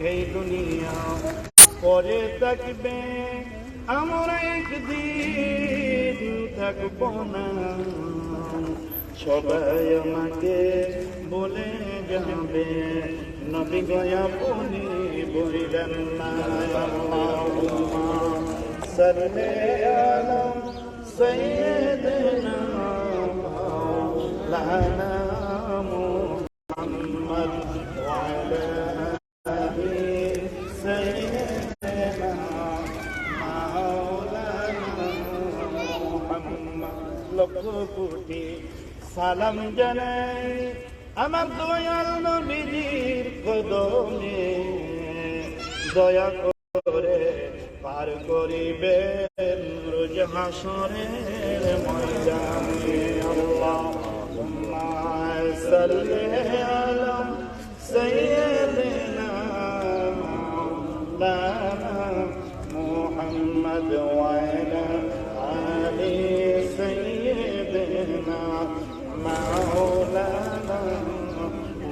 এই দুনিয়া পরে থাকবে, আমরা একদিন থাকব না। সবাই আমাকে বলে যাবে, নবী গয়া বলি বলিলেন না। সাল্লি আলা সাইয়্যিদিনা কোটি সালাম জানাই আমার দয়াল নবীজির কদমে। দয়া করে পার করিবেন রোজ হাসরের ময়দানে। আল্লাহুম্মা সাল্লি আলা সাইয়্যিদিনা মুহাম্মদ ওয়া مولانا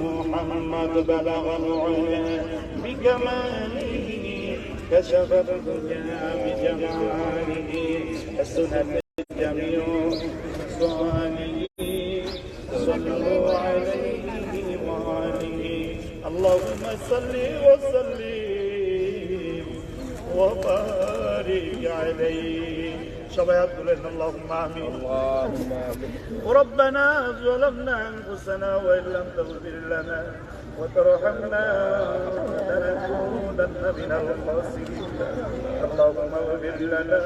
محمد بلغ العلا بكماله كشف الدجى بجماله حسنت جميع صالحين صلوا عليه وآله اللهم صل وسلم وبارك عليه شباب اللهم آمين. اللهم ربنا ظلمنا أنفسنا وإن لم تغفر لنا وترحمنا لنكونن من الخاسرين. اللهم اغفر لنا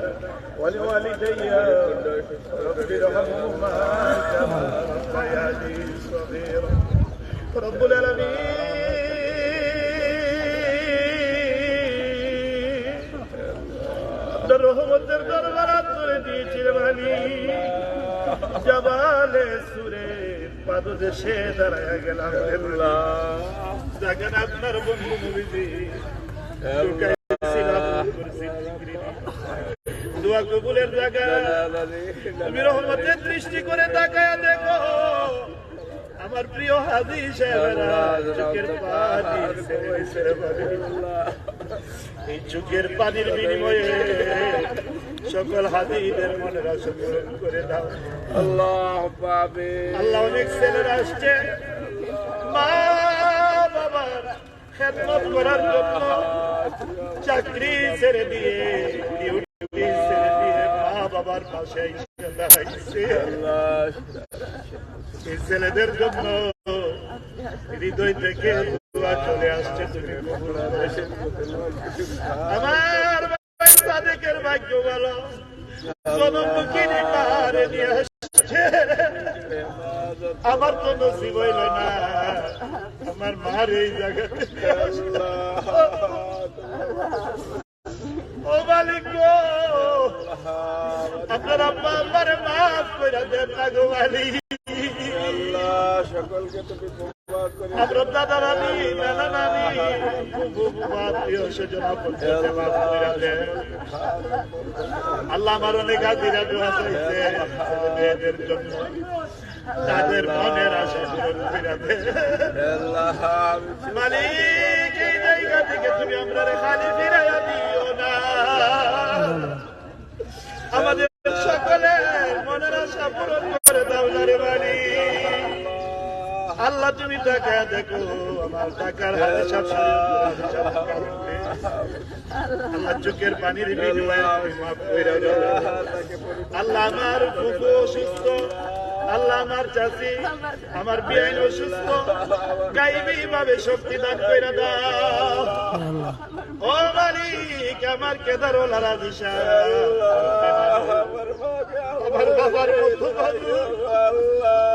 ولوالدي. رب ارحمهما كما ربياني صغيرا. رب العالمين. জবালে সুরে পাদদেশে দাঁড়ায় গেলাম দেখেন আপনার বন্ধু জিকিরি। দোয়া কবুলের জায়গা তুমি রহমতের দৃষ্টি করে তাকায় দেখো, আমার প্রিয় হাদি সাহেবেরা চোখের পানি এই চোখের পানির বিনিময়ে সকল হাবিবের করে দাও। আল্লাহ পাবে আল্লাহ অনেক ছেলেরা আসছে। মা খেদমত করার জন্য চাকরি ছেড়ে দিয়ে ডিউটি ছেড়ে দিয়ে মা বাবার পাশে দাঁড়াইছে। এই ছেলেদের জন্য হৃদয় থেকে চলে আসছে। তুমি আমার আমার তো নসিব হইল না। আমার মার এই জায়গাতে ও মালিক আপনার আব্বা আম্মারে মাফ করে দেন না আল্লাহ, সকলকে তুমি দাদা নানি আত্মীয় স্বজন পর্যন্ত মাফ করে দেন আল্লাহ আমার অনেক মেয়েদের জন্য তাদের মনের আশা মালিক আল্লাহ তুমি টাকা দেখো আমার টাকার হাতে সব আল্লাহ চোখের পানির বিনিময়ে। আল্লাহ আমার ফুফু অসুস্থ আল্লাহ আমার চাষি আমার বিয়াইন অসুস্থ গাইবি ভাবে শক্তি দান করে দাও। ও মালিক আমার কেদার ওলারা দিশা আমার বাবার আল্লাহ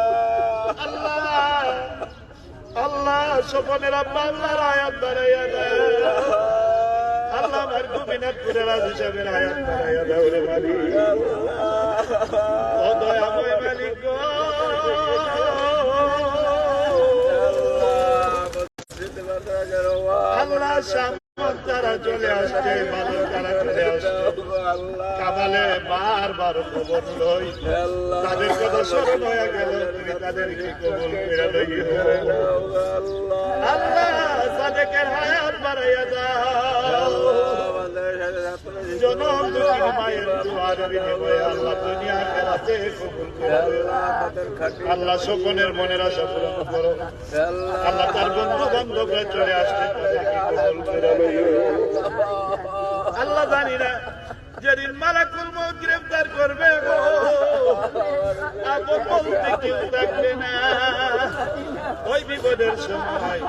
আল্লাহ সোপনের আব্বা আল্লাহর আয়াত বাড়াইয়া দেয়। আল্লাহ আমার গোপীনাথপুরের আজ হিসাবের আয়াত বাড়াইয়া দেয় রে মালিক। ও দয়াময় মালিক আল্লাহ বারবার লই। তাদের কথা স্মরণ হয়ে গেল, তুমি তাদেরকে কবল লই আল্লাহ হায়াত বাড়াইয়া আল্লাহ সকলের মনের আশা পূরণ করো। আল্লাহ তার বন্ধু বান্ধব চলে আসতে করে আল্লাহ জানি না যেদিন মালাকুল মৌত গ্রেফতার করবে আপন বলতে কেউ থাকবে না। ওই বিপদের সময়